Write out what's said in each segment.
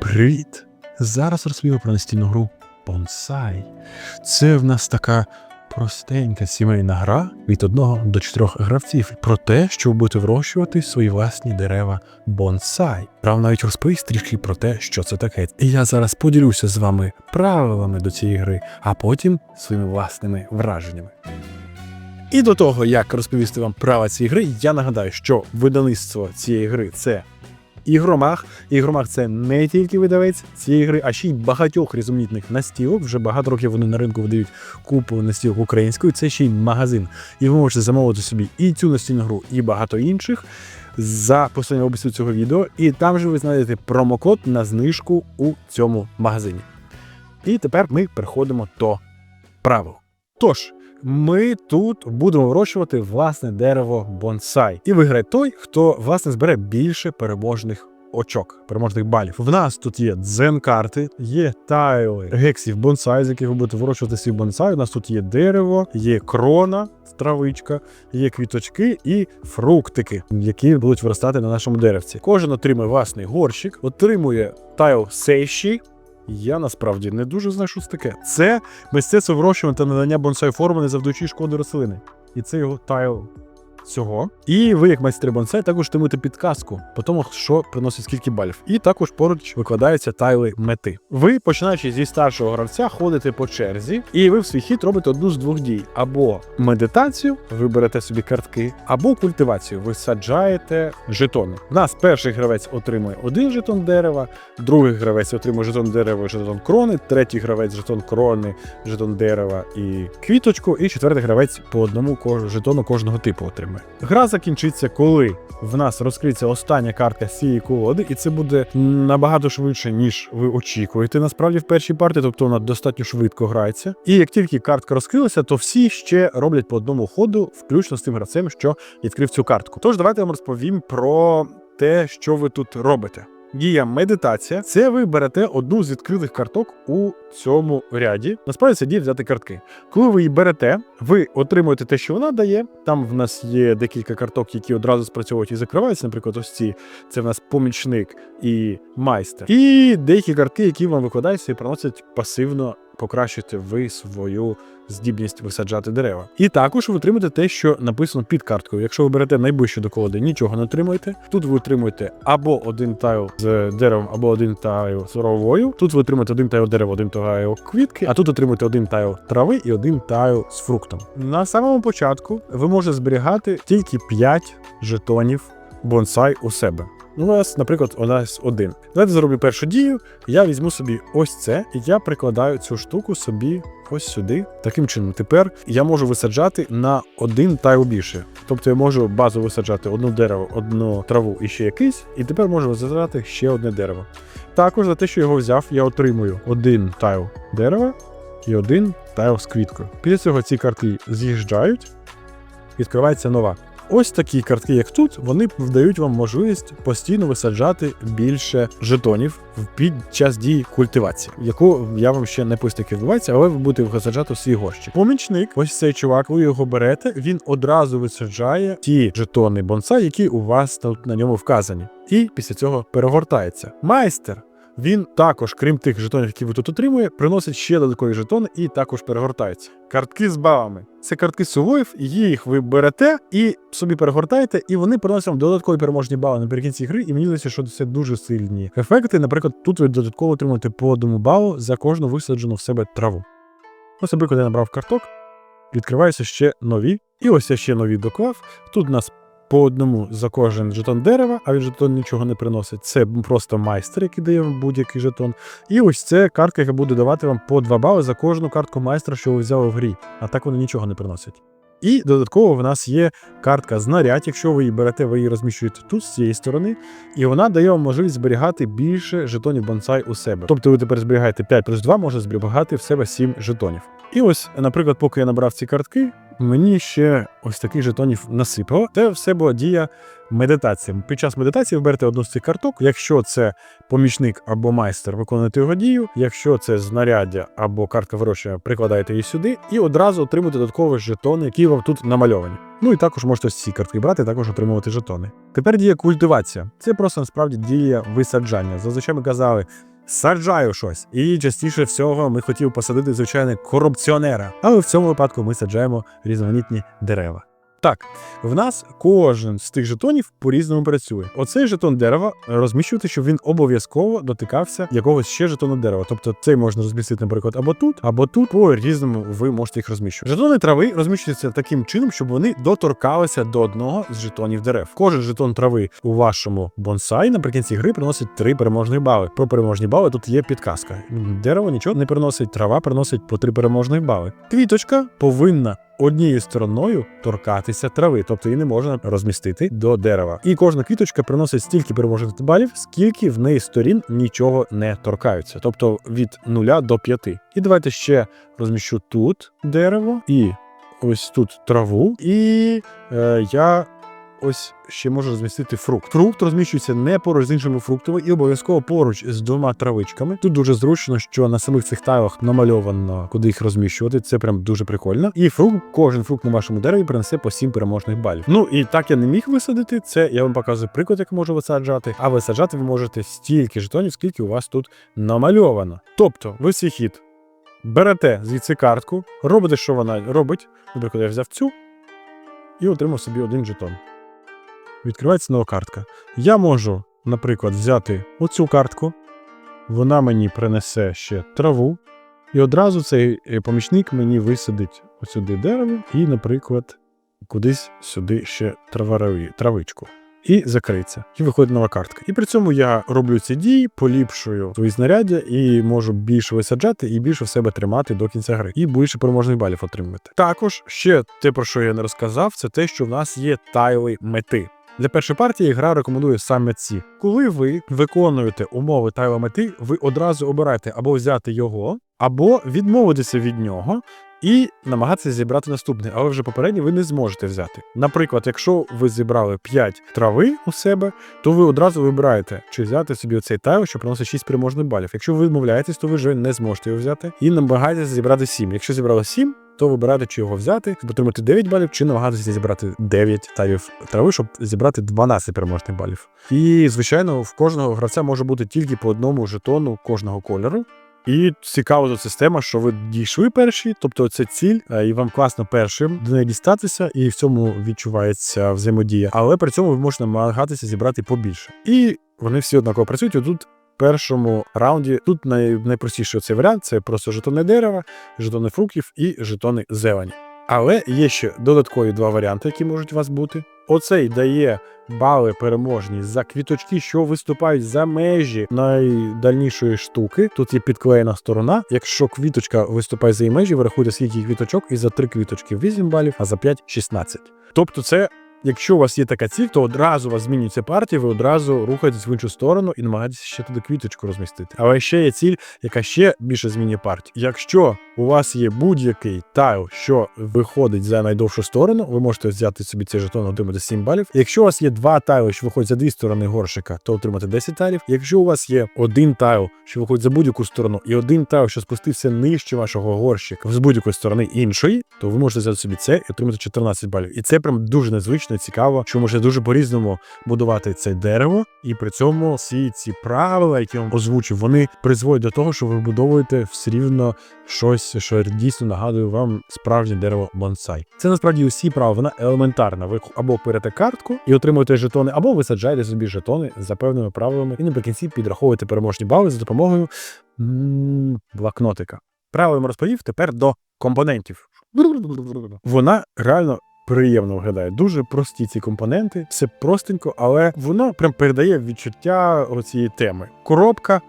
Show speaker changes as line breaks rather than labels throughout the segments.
Привіт! Зараз розповім про настільну гру Bonsai. Це в нас така простенька сімейна гра від одного до чотирьох гравців про те, що ви будете вирощувати свої власні дерева бонсай. Грав навіть розповість трішки про те, що це таке. І я зараз поділюся з вами правилами до цієї гри, а потім своїми власними враженнями. І до того, як розповісти вам правила цієї гри, я нагадаю, що видавництво цієї гри це Ігромах. Ігромах це не тільки видавець цієї гри, а ще й багатьох різноманітних настілок. Вже багато років вони на ринку видають купу настілок українською. Це ще й магазин. І ви можете замовити собі і цю настільну гру, і багато інших за посиланням в описі цього відео. І там же ви знайдете промокод на знижку у цьому магазині. І тепер ми переходимо до правил. Тож. Ми тут будемо вирощувати власне дерево бонсай. І виграє той, хто власне збере більше переможних очок, переможних балів. В нас тут є дзен-карти, є тайли гексів бонсай, з яких ви будете вирощувати свій бонсай. У нас тут є дерево, є крона, травичка, є квіточки і фруктики, які будуть виростати на нашому деревці. Кожен отримує власний горщик, отримує тайл сейші. Я насправді не дуже знаю, що це таке. Це мистецтво вирощування та надання бонсай форми, не завдаючи шкоди рослини. І це його тайл цього. І ви, як майстри бонсай, також отримуєте підказку по тому, що приносить скільки балів. І також поруч викладаються тайли мети. Ви, починаючи зі старшого гравця, ходите по черзі, і ви в свій хід робите одну з двох дій: або медитацію, ви берете собі картки, або культивацію. Ви саджаєте жетони. У нас перший гравець отримує один жетон дерева, другий гравець отримує жетон дерева, жетон крони, третій гравець жетон крони, жетон дерева і квіточку, і четвертий гравець по одному жетону кожного типу отримує. Гра закінчиться, коли в нас розкриється остання картка з цієї колоди, і це буде набагато швидше, ніж ви очікуєте. Насправді в першій партії, тобто вона достатньо швидко грається. І як тільки картка розкрилася, то всі ще роблять по одному ходу, включно з тим гравцем, що відкрив цю картку. Тож давайте я вам розповім про те, що ви тут робите. Дія медитація це ви берете одну з відкритих карток у цьому ряді. Насправді це дія взяти картки. Коли ви її берете, ви отримуєте те, що вона дає. Там в нас є декілька карток, які одразу спрацьовують і закриваються. Наприклад, ось ці це в нас помічник і майстер. І деякі картки, які вам викладаються і приносять пасивно покращити ви свою здібність висаджати дерева. І також ви отримаєте те, що написано під карткою. Якщо ви берете найближче до колоди, нічого не отримуєте. Тут ви отримуєте або один тайл з деревом, або один тайл з травою. Тут ви отримуєте один тайл дерева, один тайл квітки, а тут отримуєте один тайл трави і один тайл з фруктом. На самому початку ви можете зберігати тільки 5 жетонів бонсай у себе. Ну, у нас, наприклад, у нас один. Давайте зроблю першу дію. Я візьму собі ось це, і я прикладаю цю штуку собі ось сюди. Таким чином, тепер я можу висаджати на один тайл більше. Тобто я можу базу висаджати одну дерево, одну траву і ще якийсь, і тепер можу висаджати ще одне дерево. Також за те, що його взяв, я отримую один тайл дерева і один тайл з квіткою. Після цього ці картки з'їжджають, відкривається нова. Ось такі картки, як тут, вони дають вам можливість постійно висаджати більше жетонів під час дії культивації, яку я вам ще не як відбувається, але ви будете висаджати в свій горщик. Помічник, ось цей чувак, ви його берете, він одразу висаджає ті жетони бонсай, які у вас тут на ньому вказані. І після цього перегортається. Майстер. Він також, крім тих жетонів, які ви тут отримує, приносить ще додаткові жетони і також перегортаються. Картки з балами. Це картки сувоїв, їх ви берете і собі перегортаєте, і вони приносять вам додаткові переможні бали наприкінці гри. І мені здається, що це дуже сильні ефекти. Наприклад, тут ви додатково отримуєте по одному балу за кожну висаджену в себе траву. Ось, наприклад, я набрав карток, відкриваються ще нові. І ось я ще нові доклав. Тут у нас по одному за кожен жетон дерева, а він жетон нічого не приносить. Це просто майстер, який дає вам будь-який жетон. І ось це картка, яка буде давати вам по 2 бали за кожну картку майстра, що ви взяли в грі. А так вони нічого не приносять. І додатково в нас є картка знарядь. Якщо ви її берете, ви її розміщуєте тут з цієї сторони, і вона дає вам можливість зберігати більше жетонів бонсай у себе. Тобто ви тепер зберігаєте 5 плюс 2, може зберігати в себе 7 жетонів. І ось, наприклад, поки я набрав ці картки, мені ще ось таких жетонів насипало. Це все була дія медитації. Під час медитації ви берете одну з цих карток. Якщо це помічник або майстер, виконуєте його дію. Якщо це знаряддя або картка вирощення, прикладаєте її сюди і одразу отримуєте додаткові жетони, які вам тут намальовані. Ну і також можете ці картки брати, також отримувати жетони. Тепер діє культивація. Це просто насправді дія висаджання. Зазвичай ми казали. Саджаю щось, і частіше всього ми хотів посадити звичайно корупціонера. Але в цьому випадку ми саджаємо різноманітні дерева. Так, в нас кожен з тих жетонів по-різному працює. Оцей жетон дерева розміщувати, щоб він обов'язково дотикався якогось ще жетону дерева. Тобто цей можна розмістити, наприклад, або тут, або тут. По різному ви можете їх розміщувати. Жетони трави розміщуються таким чином, щоб вони доторкалися до одного з жетонів дерев. Кожен жетон трави у вашому бонсай наприкінці гри приносить три переможних бали. Про переможні бали тут є підказка. Дерево нічого не приносить, трава приносить по три переможних бали. Квіточка повинна однією стороною торкатися трави, тобто її не можна розмістити до дерева. І кожна квіточка приносить стільки переможних балів, скільки в неї сторін нічого не торкаються, тобто від 0 до 5. І давайте ще розміщу тут дерево і ось тут траву, і е, я. Ось ще можу розмістити фрукт. Фрукт розміщується не поруч з іншими фруктами і обов'язково поруч з двома травичками. Тут дуже зручно, що на самих цих тайлах намальовано, куди їх розміщувати. Це прям дуже прикольно. І фрукт, кожен фрукт на вашому дереві принесе по 7 переможних балів. Ну і так я не міг висадити. Це я вам показую приклад, як можу висаджати. А висаджати ви можете стільки жетонів, скільки у вас тут намальовано. Тобто, ви свій хід берете звідси картку, робите, що вона робить. Наприклад, я взяв цю і отримав собі один жетон відкривається нова картка. Я можу, наприклад, взяти оцю картку, вона мені принесе ще траву, і одразу цей е, помічник мені висадить сюди дерево і, наприклад, кудись сюди ще траварові, травичку. І закриться. І виходить нова картка. І при цьому я роблю ці дії, поліпшую свої знаряддя і можу більше висаджати і більше в себе тримати до кінця гри. І більше переможних балів отримувати. Також ще те, про що я не розказав, це те, що в нас є тайли мети. Для першої партії гра рекомендує саме ці. Коли ви виконуєте умови тайла мети, ви одразу обираєте або взяти його, або відмовитися від нього. І намагатися зібрати наступний, але вже попередній ви не зможете взяти. Наприклад, якщо ви зібрали 5 трави у себе, то ви одразу вибираєте, чи взяти собі оцей тайл, що приносить 6 переможних балів. Якщо ви відмовляєтесь, то ви вже не зможете його взяти. І намагаєтеся зібрати 7. Якщо зібрали 7, то вибирайте, чи його взяти, щоб отримати 9 балів, чи намагатися зібрати 9 тавів трави, щоб зібрати 12 переможних балів. І, звичайно, в кожного гравця може бути тільки по одному жетону кожного кольору. І цікава тут система, що ви дійшли перші, тобто це ціль, е, і вам класно першим до неї дістатися, і в цьому відчувається взаємодія. Але при цьому ви можете намагатися зібрати побільше. І вони всі однаково працюють. І тут першому раунді тут най, найпростіший цей варіант це просто жетони дерева, жетони фруктів і жетони зелені. Але є ще додаткові два варіанти, які можуть у вас бути. Оцей дає бали переможні за квіточки, що виступають за межі найдальнішої штуки. Тут є підклеєна сторона. Якщо квіточка виступає за її межі, ви рахуєте скільки квіточок, і за три квіточки 8 балів, а за 5 – 16. Тобто, це. Якщо у вас є така ціль, то одразу у вас змінюється партія, ви одразу рухаєтесь в іншу сторону і намагаєтесь ще туди квіточку розмістити. Але ще є ціль, яка ще більше змінює партію. Якщо у вас є будь-який тайл, що виходить за найдовшу сторону, ви можете взяти собі цей жетон, отримати 7 балів. Якщо у вас є два тайли, що виходять за дві сторони горшика, то отримати 10 тайлів. Якщо у вас є один тайл, що виходить за будь-яку сторону, і один тайл, що спустився нижче вашого горщика з будь-якої сторони іншої, то ви можете взяти собі це і отримати 14 балів. І це прям дуже незвично і цікаво, що може дуже по-різному будувати це дерево, і при цьому всі ці правила, які я вам озвучив, вони призводять до того, що ви будовуєте все рівно щось, що дійсно нагадує вам справжнє дерево бонсай. Це насправді усі права, вона елементарна. Ви або берете картку і отримуєте жетони, або висаджаєте собі жетони за певними правилами, і наприкінці підраховуєте переможні бали за допомогою блокнотика. Правила я розповів тепер до компонентів. Вона реально. Приємно виглядає. Дуже прості ці компоненти, все простенько, але воно прям передає відчуття оцієї теми. Коробка,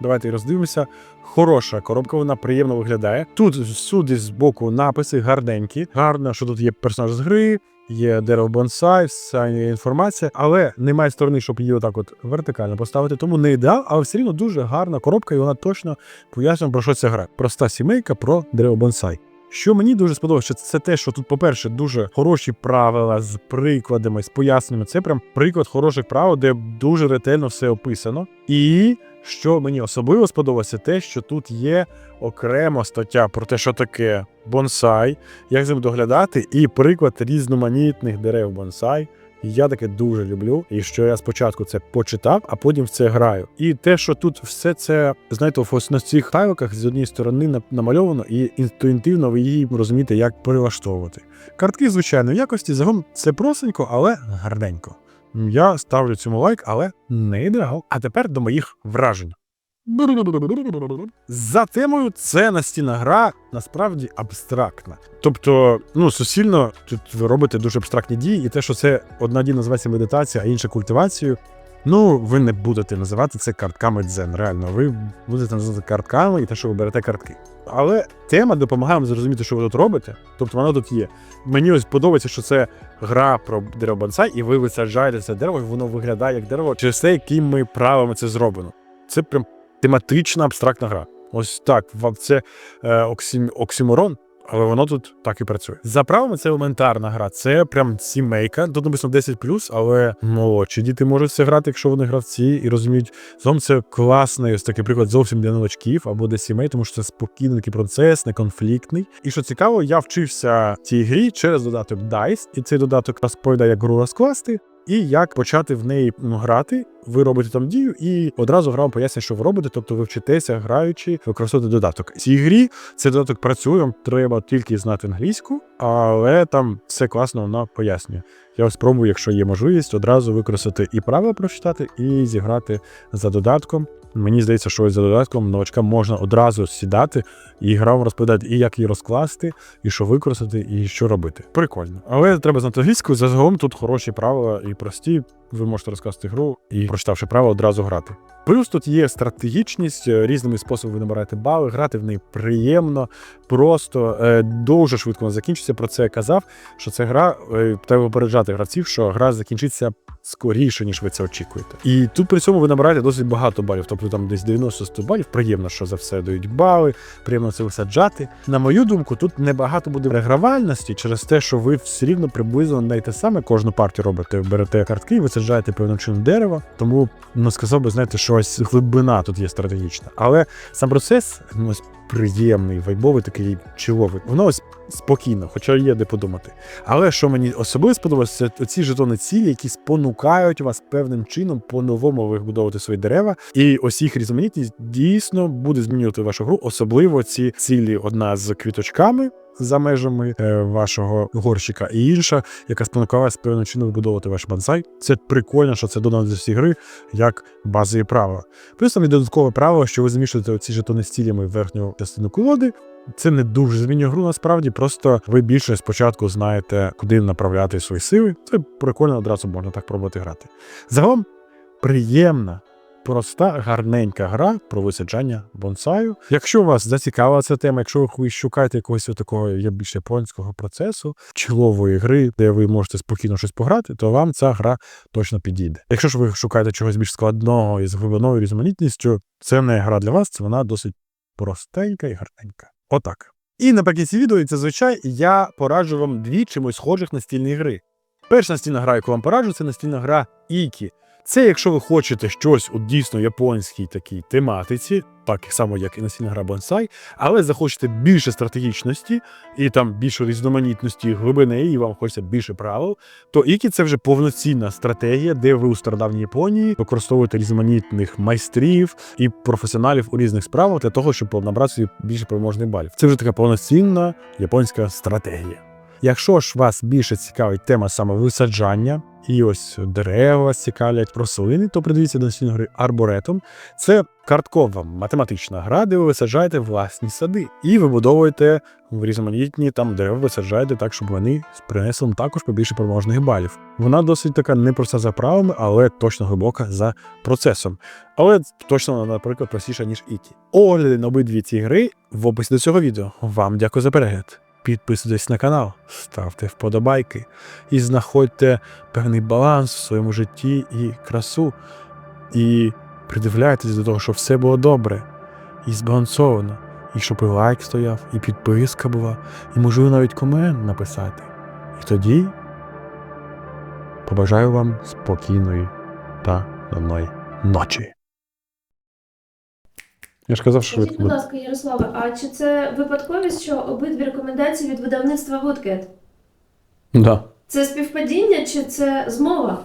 давайте роздивимося. Хороша коробка, вона приємно виглядає. Тут всюди з боку написи гарненькі. Гарно, що тут є персонаж з гри, є дерево бонсай, вся інформація, але немає сторони, щоб її отак от вертикально поставити. Тому не ідеал, але все рівно дуже гарна коробка, і вона точно пояснює, про що ця гра. Проста сімейка про дерево бонсай. Що мені дуже сподобалося, це те, що тут, по-перше, дуже хороші правила з прикладами, з поясненнями. Це прям приклад хороших правил, де дуже ретельно все описано. І що мені особливо сподобалося, те, що тут є окрема стаття про те, що таке бонсай, як з ним доглядати, і приклад різноманітних дерев бонсай. Я таке дуже люблю, і що я спочатку це почитав, а потім в це граю. І те, що тут все це знаєте, ось на цих тайликах з однієї сторони намальовано, і інтуїтивно ви її розумієте, як перелаштовувати. Картки звичайної якості, загалом це простенько, але гарненько. Я ставлю цьому лайк, але не ідеал. А тепер до моїх вражень. За темою це настільна гра насправді абстрактна. Тобто, ну суцільно тут ви робите дуже абстрактні дії, і те, що це одна дія називається медитація, а інша культивацією. Ну, ви не будете називати це картками дзен. Реально, ви будете називати картками і те, що ви берете картки. Але тема допомагає вам зрозуміти, що ви тут робите. Тобто вона тут є. Мені ось подобається, що це гра про дерево бонсай, і ви висаджаєте це дерево, і воно виглядає як дерево через те, якими правилами це зроблено. Це прям тематична абстрактна гра. Ось так. Це е, оксім, оксіморон, але воно тут так і працює. За правилами це елементарна гра. Це прям сімейка. Тут написано 10 але молодші діти можуть це грати, якщо вони гравці і розуміють. Загалом це класний ось такий приклад зовсім для новачків або для сімей, тому що це спокійний такий процес, неконфліктний. І що цікаво, я вчився цій грі через додаток DICE, і цей додаток розповідає, як гру розкласти. І як почати в неї ну, грати, ви робите там дію, і одразу гра вам що ви робите, тобто ви вчитеся, граючи, використовувати додаток. В цій грі цей додаток працює, треба тільки знати англійську, але там все класно вона пояснює. Я спробую, якщо є можливість, одразу використати і правила прочитати, і зіграти за додатком. Мені здається, що за додатком новачкам можна одразу сідати і гра вам розповідає, і як її розкласти, і що використати, і що робити. Прикольно. Але треба знати англійську. Загалом тут хороші правила і прості. Ви можете розкласти гру і, прочитавши правила, одразу грати. Плюс тут є стратегічність, е, різними способами ви набираєте бали, грати в неї приємно, просто е, дуже швидко вона закінчиться. Про це я казав, що це гра, е, треба попереджати гравців, що гра закінчиться скоріше, ніж ви це очікуєте. І тут при цьому ви набираєте досить багато балів, тобто там десь 90-100 балів. Приємно, що за все дають бали, приємно це висаджати. На мою думку, тут небагато буде регравальності через те, що ви все рівно приблизно не те саме кожну партію робите. Берете картки і висаджаєте певним чином дерева. Тому ну сказав би, знаєте, що ось глибина тут є стратегічна. Але сам процес ну, ось приємний, вайбовий, такий чиловий. Воно ось спокійно, хоча є де подумати. Але що мені особливо сподобалося, це ці жетони цілі, які спонукають вас певним чином по-новому вибудовувати свої дерева. І ось їх різноманітність дійсно буде змінювати вашу гру, особливо ці цілі, одна з квіточками. За межами е, вашого горщика, і інша, яка спонукала вас певним чином вибудовувати ваш бонсай. Це прикольно, що це додано до всі гри як базові правила. Плюс там є додаткове правило, що ви замішуєте оці жетони з цілями в верхню частину колоди. Це не дуже змінює гру насправді, просто ви більше спочатку знаєте, куди направляти свої сили. Це прикольно, одразу можна так пробувати грати. Загалом приємна, проста, гарненька гра про висаджання бонсаю. Якщо вас зацікавила ця тема, якщо ви шукаєте якогось такого є більш японського процесу, чолової гри, де ви можете спокійно щось пограти, то вам ця гра точно підійде. Якщо ж ви шукаєте чогось більш складного і з глибиною різноманітністю, це не гра для вас, це вона досить простенька і гарненька. Отак. І наприкінці відео, і це звичай, я пораджу вам дві чимось схожих настільні гри. Перша настільна гра, яку вам пораджу, це настільна гра Ікі. Це якщо ви хочете щось у дійсно японській такій тематиці, так само як і настільна гра Bonsai, але захочете більше стратегічності і там більше різноманітності глибини, і вам хочеться більше правил, то Ікі це вже повноцінна стратегія, де ви у стародавній Японії використовуєте різноманітних майстрів і професіоналів у різних справах для того, щоб набрати більше переможних балів. Це вже така повноцінна японська стратегія. Якщо ж вас більше цікавить тема саме висаджання, і ось дерева вас цікавлять рослини, то придивіться до настільної гри арборетом. Це карткова математична гра, де ви висаджаєте власні сади і вибудовуєте в різноманітні там дерева, висаджаєте так, щоб вони принесли також побільше переможних балів. Вона досить така непроста за правилами, але точно глибока за процесом. Але точно наприклад, простіша, ніж Ікі. Огляди на обидві ці гри в описі до цього відео. Вам дякую за перегляд. Підписуйтесь на канал, ставте вподобайки і знаходьте певний баланс в своєму житті і красу. І придивляйтесь до того, щоб все було добре і збалансовано, і щоб і лайк стояв, і підписка була, і можливо навіть комент написати. І тоді побажаю вам спокійної та давної ночі. Я ж казав, що
Скажіть, будь ласка, Ярославе, а чи це випадковість, що обидві рекомендації від видавництва Woodcat?
Да.
Це співпадіння чи це змова?